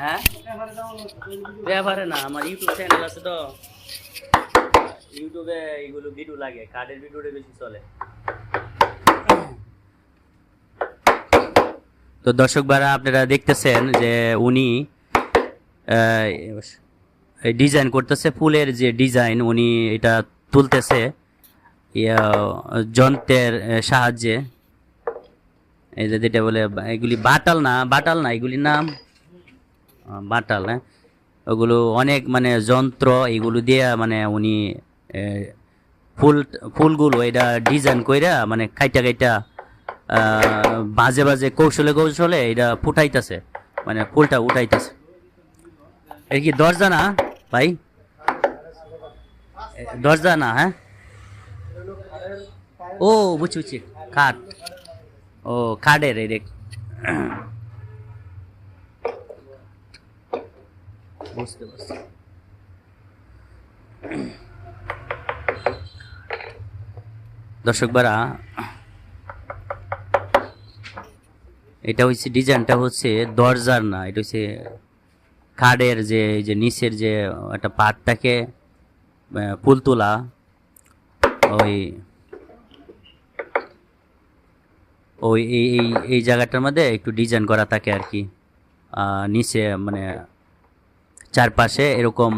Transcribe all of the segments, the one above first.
হ্যাঁ? ব্যাপারে না, আমার ইউটিউব চ্যানেল আছে তো। ইউটিউবে এগুলো ভিডিও লাগে কার্ডের ভিডিওটা বেশি চলে। তো দর্শক ভাইরা, আপনারা দেখতেছেন যে উনি ডিজাইন করতেছে, ফুলের যে ডিজাইন উনি এটা তুলতেছে। যন্ত্রের সাহায্যে। যেটা বলে, এগুলি বাটাল না বাটাল না, এগুলির নাম বাটাল হ্যাঁ? ওগুলো অনেক মানে যন্ত্র, এগুলো দিয়ে মানে উনি ফুল, ফুলগুলো এটা ডিজাইন কইরা মানে কাইটা কাইটা বাজে বাজে কৌশলে কৌশলে এটা ফুটাইতেছে মানে ফুলটা উঠাইতেছে। এটা কি দরজা না, ভাই? দরজা না হ্যাঁ? ও, বুঝছি বুঝছি কাঠ ও কাঠের এই দেখ। বুঝতে পারছি। দর্শক বারা এটা হচ্ছে ডিজাইনটা হচ্ছে দরজার না, এটা হচ্ছে কাঠের যে যে নিচের যে একটা পাট থাকে ফুল তোলা, ওই ওই, এই এই জায়গাটার মধ্যে একটু ডিজাইন করা থাকে আর কি। নিচে মানে চারপাশে এরকম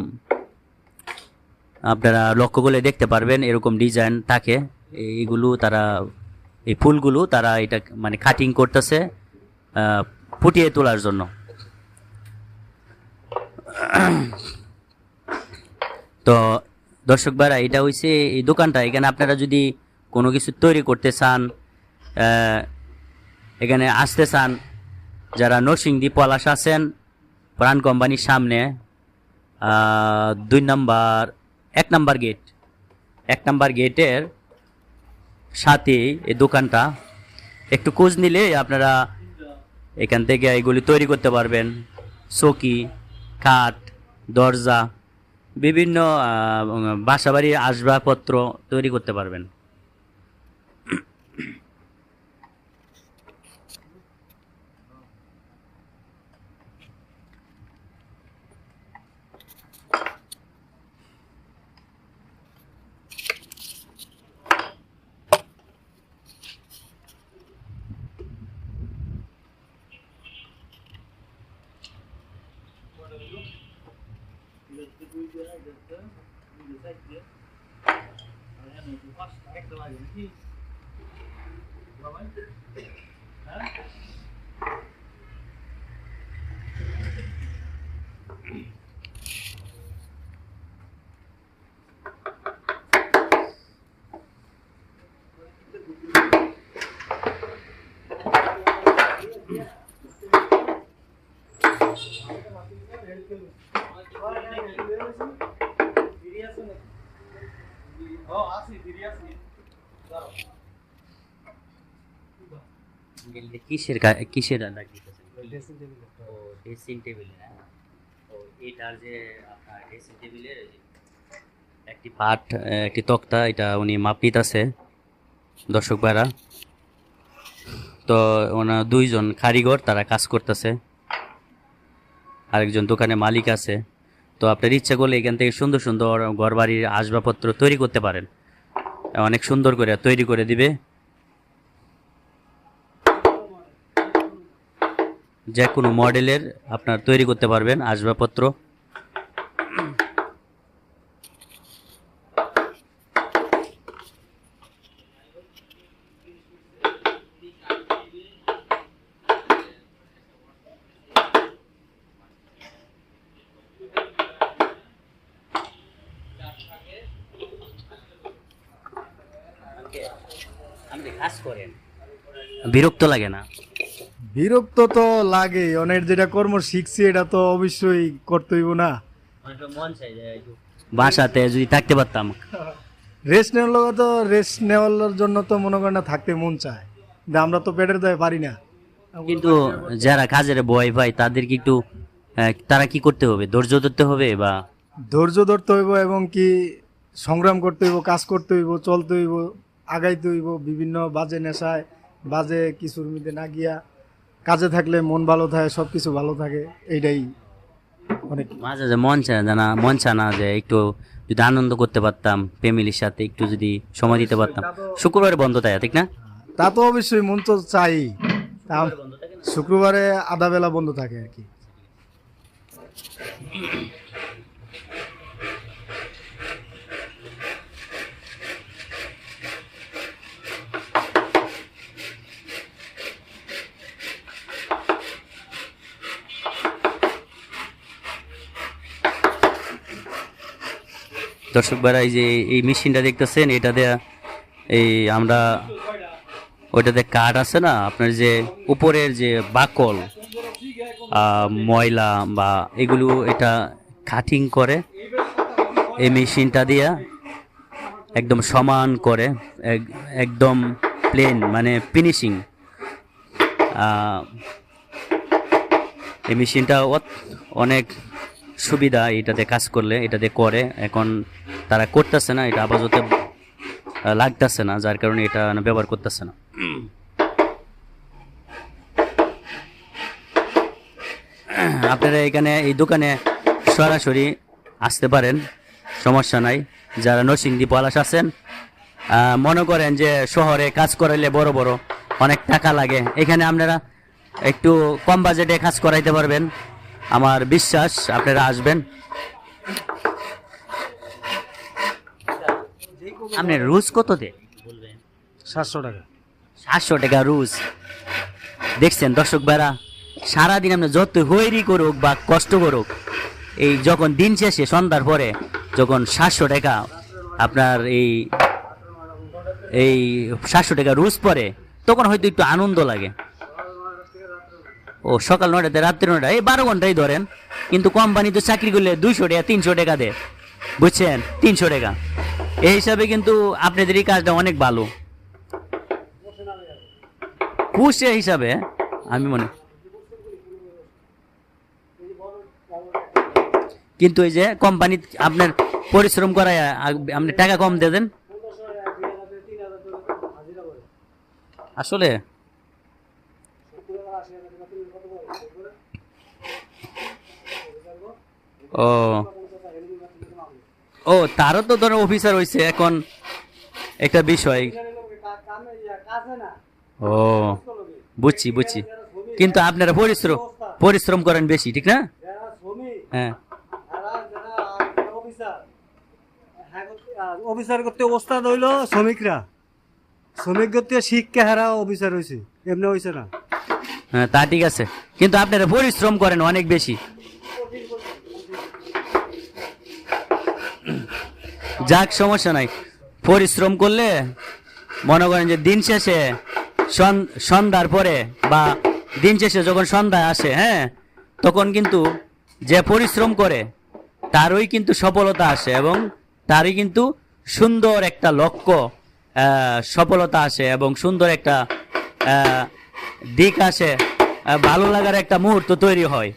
আপনারা লক্ষ্য করলে দেখতে পারবেন এরকম ডিজাইন থাকে। এইগুলো তারা, এই ফুলগুলো তারা এটা মানে কাটিং করতেছে ফুটিয়ে তোলার জন্য। তো দর্শক ভাইরা, এটা হইছে এই দোকানটা। এখানে আপনারা যদি কোনো কিছু তৈরি করতে চান এখানে আসতে চান, যারা নরসিংদী পলাশ আছেন প্রাণ কোম্পানির সামনে দুই নাম্বার, এক নাম্বার গেট এক নাম্বার গেটের সাথে এই দোকানটা। একটু খোঁজ নিলে আপনারা এখান থেকে এগুলি তৈরি করতে পারবেন। চকি কাঠ দরজা, বিভিন্ন বাসাবাড়ির আসবাবপত্র তৈরি করতে পারবেন। Kaydetti. Bir de sekti. Yani baş tekrar ayrıldı ki. Bulamayın. Ha? Thank you. কা- কিসের দিতেছেন ও ড্রেসিং টেবিল না ও এটার যে আপনার ড্রেসিং টেবিলের একটি পাট একটি তক্তা এটা উনি মাপ নিতেছে দর্শক ভাইরা। তো ওনার দুইজন কারিগর তারা কাজ করতেছে। আরেকজন দোকানে মালিক আছে। তো আপনার ইচ্ছা করলে এখান থেকে সুন্দর সুন্দর ঘর বাড়ির আসবাবপত্র তৈরি করতে পারেন। অনেক সুন্দর করে তৈরি করে দিবে। যে কোনো মডেলের আপনার তৈরি করতে পারবেন আসবাবপত্র। কাজ করেন। বিরক্ত লাগে না। বিরক্ত তো লাগে অনেক যেটা কর্ম শিখছি এটা তো অবশ্যই করতে হইব না। চাই বাসাতে যদি থাকতে পারতাম। রেস্ট নেওয়ার লোক তো রেস্ট নেওয়ার জন্য তো মনে করেন না থাকতে মন চায়। কিন্তু আমরা তো পেটের দায় পারি না। কিন্তু যারা কাজের বয় ভাই তাদেরকে একটু আহ, তারা কি করতে হবে? ধৈর্য ধরতে হবে বা? ধৈর্য ধরতে হইব এবং কি সংগ্রাম করতে হইব কাজ করতে হইব চলতে হইব আগাইতে হইব বিভিন্ন বাজে নেশায় বাজে কিছুর মধ্যে না গিয়া। কাজে থাকলে মন ভালো থাকে সব কিছু ভালো থাকে এইটাই অনেক। মাঝে যে মন চায় জানা মন চায় না যে একটু যদি আনন্দ করতে পারতাম ফ্যামিলির সাথে একটু যদি সময় দিতে পারতাম। শুক্রবারে বন্ধ থাকে ঠিক না? তা তো অবশ্যই মন তো চাই। তা শুক্রবারে আধা বেলা বন্ধ থাকে আর কি। দর্শক ভাইরা, এই যে এই মেশিনটা দেখতেছেন, এটা দেয়া এই আমরা ওইটাতে কাঠ আছে না, আপনার যে উপরের যে বাকল ময়লা বা এগুলো এটা কাটিং করে, এই মেশিনটা দিয়া একদম সমান করে, এক- একদম প্লেন মানে ফিনিশিং এই মেশিনটা অনেক সুবিধা এটাতে কাজ করলে এটাতে করে। এখন তারা করতেছে না, এটা আপাতত লাগতেছে না, যার কারণে এটা ব্যবহার করতেছে না। আপনারা এখানে, এই দোকানে সরাসরি আসতে পারেন, সমস্যা নাই। যারা নরসিংদী পলাশ আছেন মনে করেন যে শহরে কাজ করাইলে বড় বড় অনেক টাকা লাগে। এখানে আপনারা একটু কম বাজেটে কাজ করাইতে পারবেন। আমার বিশ্বাস আপনারা আসবেন। আপনি রুজ কত দে সাতশো টাকা। সাতশো টাকা রুজ। দেখছেন দর্শক ভাইরা সারাদিন আপনি যত হইরি করুক বা কষ্ট করুক এই যখন দিন শেষে সন্ধ্যার পরে যখন সাতশো টাকা আপনার এই এই সাতশো টাকা রুজ পরে তখন হয়তো একটু আনন্দ লাগে। ও, সকাল নয়টাতে, রাত্রি নয়টা, এই বারো ঘন্টাই ধরেন। কিন্তু কোম্পানিতে চাকরি করলে দুইশো টাকা, তিনশো টাকা দেয়। বুঝছেন? তিনশো টাকা। এই হিসাবে কিন্তু আপনাদের এই কাজটা অনেক ভালো। পুষে হিসাবে, আমি মনে কিন্তু এই যে কোম্পানি আপনার পরিশ্রম করায় আপনি টাকা কম দিয়ে দেন। আসলে ও। ও তারও তো ধরো অফিসার হয়েছে এখন একটা বিষয়। ও বুঝছি বুঝছি। কিন্তু আপনারা পরিশ্রম পরিশ্রম করেন বেশি ঠিক না? হ্যাঁ। অফিসার করতে ওস্তাদ হইল শ্রমিকরা। শ্রমিক করতে শিক্ষা হারা অফিসার হয়েছে এমনি হয়েছে না। হ্যাঁ তা ঠিক আছে। কিন্তু আপনারা পরিশ্রম করেন অনেক বেশি। যাক, সমস্যা নাই। পরিশ্রম করলে মনে করেন যে দিন শেষে সন- সন্ধ্যার পরে বা দিন শেষে যখন সন্ধ্যায় আসে হ্যাঁ তখন কিন্তু যে পরিশ্রম করে তারই কিন্তু সফলতা আসে এবং তারই কিন্তু সুন্দর একটা লক্ষ্য সফলতা আসে এবং সুন্দর একটা দিক আসে ভালো লাগার একটা মুহূর্ত তৈরি হয়।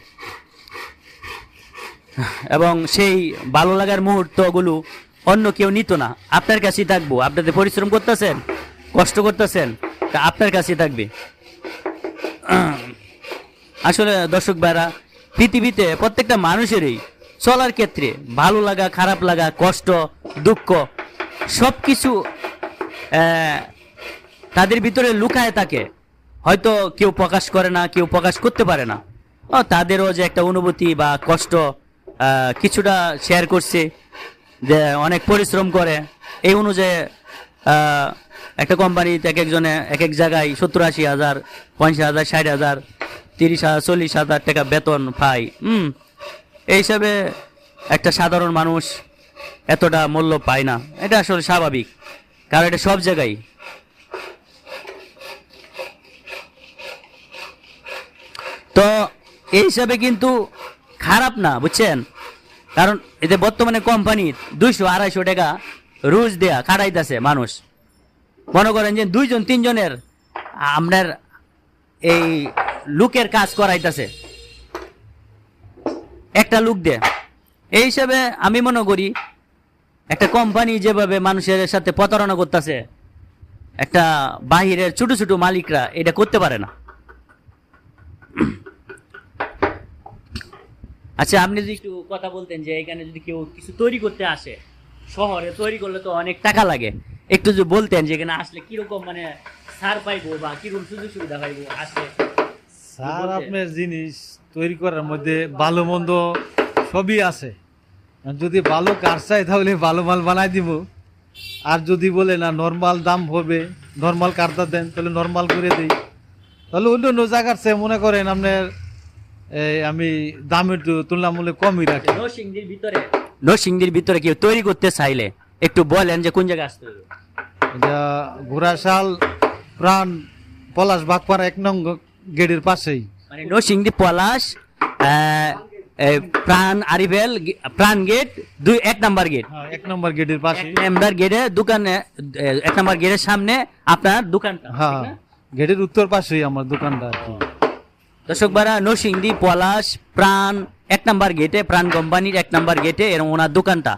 এবং সেই ভালো লাগার মুহূর্তগুলো অন্য কেউ নিত না। আপনার কাছেই থাকব। আপনাদের পরিশ্রম করতেছেন, কষ্ট করতেছেন, তা আপনার কাছেই থাকবে। আসলে দর্শক ভাইরা, পৃথিবীতে প্রত্যেকটা মানুষেরই চলার ক্ষেত্রে ভালো লাগা, খারাপ লাগা, কষ্ট, দুঃখ সব কিছু তাদের ভিতরে লুকায় থাকে। হয়তো কেউ প্রকাশ করে না, কেউ প্রকাশ করতে পারে না। তাদেরও যে একটা অনুভূতি বা কষ্ট কিছুটা শেয়ার করছে। যে অনেক পরিশ্রম করে। এই অনুযায়ী একটা কোম্পানিতে এক একজনে এক এক জায়গায় সত্তর আশি হাজার পঞ্চাশ হাজার, ষাট হাজার, তিরিশ হাজার, চল্লিশ হাজার টাকা বেতন পায়। হুম, এই হিসাবে একটা সাধারণ মানুষ এতটা মূল্য পায় না। এটা আসলে স্বাভাবিক, কারণ এটা সব জায়গায়। তো এই হিসাবে কিন্তু খারাপ না, বুঝছেন? কারণ এতে বর্তমানে কোম্পানি দুইশো, আড়াইশো টাকা রুজ দেয়া, খাটাইতেছে মানুষ। মনে করেন যে দুইজন, তিনজনের আপনার এই লুকের কাজ করাইতেছে। একটা লুক দে এই হিসাবে আমি মনে করি, একটা কোম্পানি যেভাবে মানুষের সাথে প্রতারণা করতেছে, একটা বাহিরের ছোট ছোট মালিকরা এটা করতে পারে না। আচ্ছা আপনি যদি একটু কথা বলতেন যে এখানে যদি কেউ কিছু তৈরি করতে আসে শহরে তৈরি করলে তো অনেক টাকা লাগে। একটু যদি বলতেন যে এখানে আসলে কীরকম মানে সার পাইবো বা কীরকম সুযোগ সুবিধা পাইবো আসলে। সার আপনার জিনিস তৈরি করার মধ্যে ভালো মন্দ সবই আছে। যদি ভালো কার চাই তাহলে ভালো মাল বানাই দিব। আর যদি বলে না নর্মাল দাম হবে নর্মাল কারটা দেন তাহলে নর্মাল করে দিই। তাহলে অন্য অন্য জায়গার চেয়ে মনে করেন আপনার আমি দামের তুলনামূলক কমই রাখি। নরসিংদীর ভিতরে। নরসিংদীর ভিতরে কেউ তৈরি করতে চাইলে একটু বলেন যে কোন জায়গায় আসতে হবে। এটা ঘোড়াশাল প্রাণ পলাশ বাগপাড়া এক নং গেটের পাশেই। মানে নরসিংদী পলাশ আহ, প্রাণ আরিবেল গে- প্রাণ গেট দুই এক নাম্বার গেট। হ্যাঁ, এক নম্বর গেটের পাশে এক নাম্বার গেটে দোকানে এক নাম্বার গেটের সামনে আপনার দোকানটা হ্যাঁ গেটের উত্তর পাশেই আমার দোকানটা আর কি। দর্শক বারা নরসিংদী, পলাশ, প্রাণ, এক নাম্বার গেটে, প্রাণ কোম্পানির এক নাম্বার গেটে এরকম ওনার দোকানটা।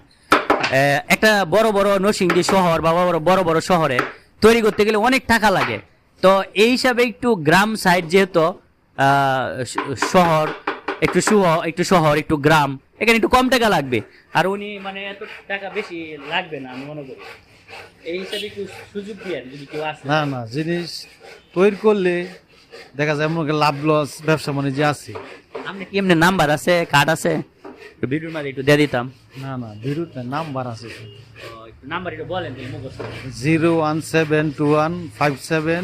একটা বড় বড় নরসিংদী শহর বা বড় বড় বড় শহরে তৈরি করতে গেলে অনেক টাকা লাগে। তো এই হিসাবে একটু গ্রাম সাইড যেহেতু শহর, একটু সুহ একটু শহর, একটু গ্রাম, এখানে একটু কম টাকা লাগবে। আর উনি মানে এত টাকা বেশি লাগবে না, আমি মনে করি। এই হিসাবে একটু সুযোগ দিয়ে যদি কেউ আসে। না না, জিনিস তৈরি করলে দেখা যায় মনে লাভ লস ব্যবসা বাণিজ্য আছে। আপনি কি এমনি নাম্বার আছে কার্ড আছে? ভিডিওর মাঝে একটু দিয়ে দিতাম। না না বিরুদ্ধে নাম্বার আছে। নাম্বার একটু বলেন zero one seven two one five seven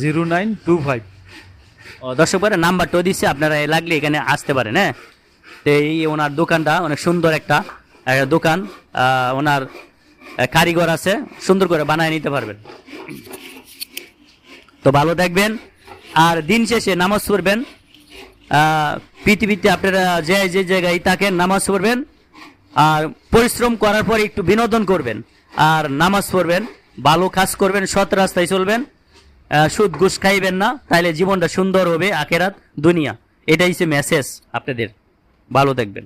zero nine two five. ও দর্শক ভাইরা নাম্বারটাও দিচ্ছে আপনারা লাগলে এখানে আসতে পারেন হ্যাঁ? তো এই ওনার দোকানটা অনেক সুন্দর একটা দোকান আহ, ওনার কারিগর আছে সুন্দর করে বানায় নিতে পারবেন। তো ভালো থাকবেন আর দিন শেষে নামাজ পড়বেন। পৃথিবীতে আপনারা যে যে জায়গায় থাকেন নামাজ পড়বেন। আর পরিশ্রম করার পর একটু বিনোদন করবেন। আর নামাজ পড়বেন, ভালো কাজ করবেন, সৎ রাস্তায় চলবেন। সুদ ঘুষ খাইবেন না তাহলে জীবনটা সুন্দর হবে, আখেরাত, দুনিয়া। এটাই হচ্ছে মেসেজ আপনাদের। ভালো থাকবেন।